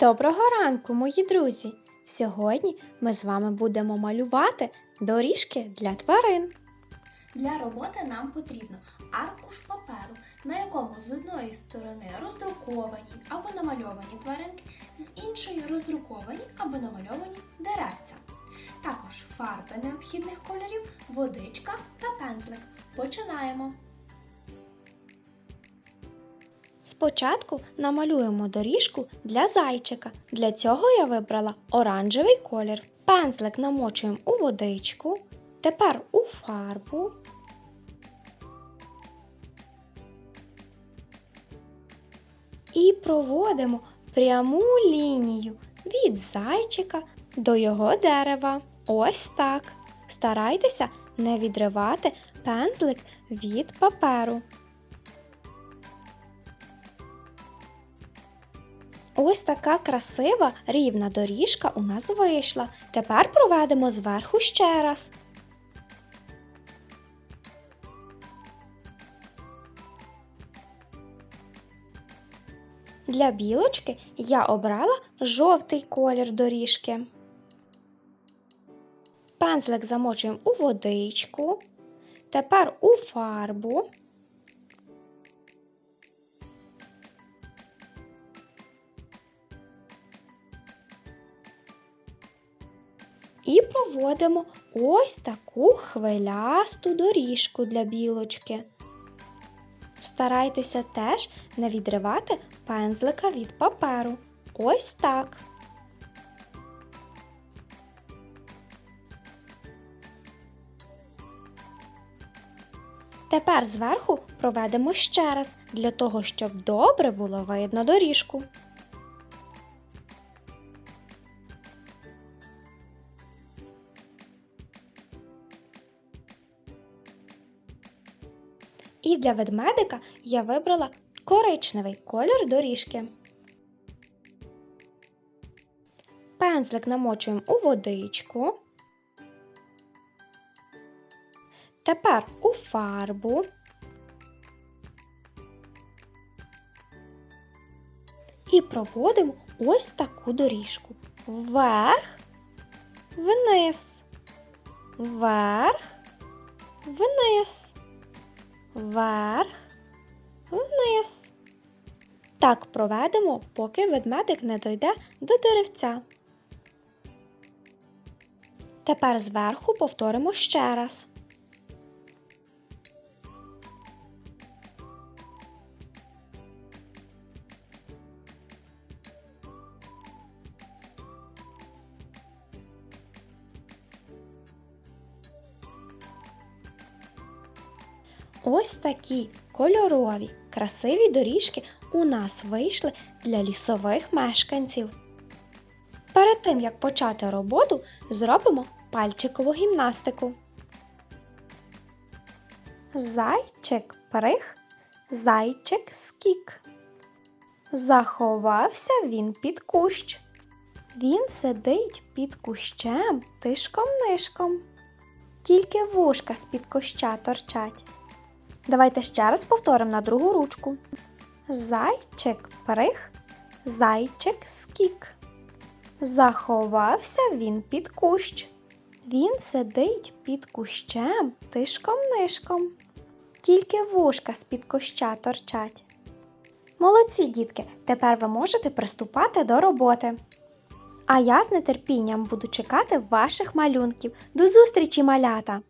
Доброго ранку, мої друзі! Сьогодні ми з вами будемо малювати доріжки для тварин. Для роботи нам потрібно аркуш паперу, на якому з одної сторони роздруковані або намальовані тваринки, з іншої роздруковані або намальовані деревця. Також фарби необхідних кольорів, водичка та пензлик. Починаємо. Спочатку намалюємо доріжку для зайчика. Для цього я вибрала оранжевий колір. Пензлик намочуємо у водичку, тепер у фарбу. І проводимо пряму лінію від зайчика до його дерева. Ось так. Старайтеся не відривати пензлик від паперу. Ось така красива рівна доріжка у нас вийшла. Тепер проведемо зверху ще раз. Для білочки я обрала жовтий колір доріжки. Пензлик замочуємо у водичку. Тепер у фарбу. І проводимо ось таку хвилясту доріжку для білочки. Старайтеся теж не відривати пензлика від паперу. Ось так. Тепер зверху проведемо ще раз, для того, щоб добре було видно доріжку. І для ведмедика я вибрала коричневий колір доріжки. Пензлик намочуємо у водичку. Тепер у фарбу. І проводимо ось таку доріжку. Вверх, вниз, вверх, вниз вверх, вниз. Так проведемо, поки ведмедик не дойде до деревця. Тепер зверху повторимо ще раз. Ось такі кольорові, красиві доріжки у нас вийшли для лісових мешканців. Перед тим, як почати роботу, зробимо пальчикову гімнастику. Зайчик прих, зайчик скік. Заховався він під кущ. Він сидить під кущем тишком-нишком. Тільки вушка з-під куща торчать. Давайте ще раз повторимо на другу ручку. Зайчик прих, зайчик скік. Заховався він під кущ. Він сидить під кущем тишком-нишком. Тільки вушка з-під куща торчать. Молодці, дітки! Тепер ви можете приступати до роботи. А я з нетерпінням буду чекати ваших малюнків. До зустрічі, малята!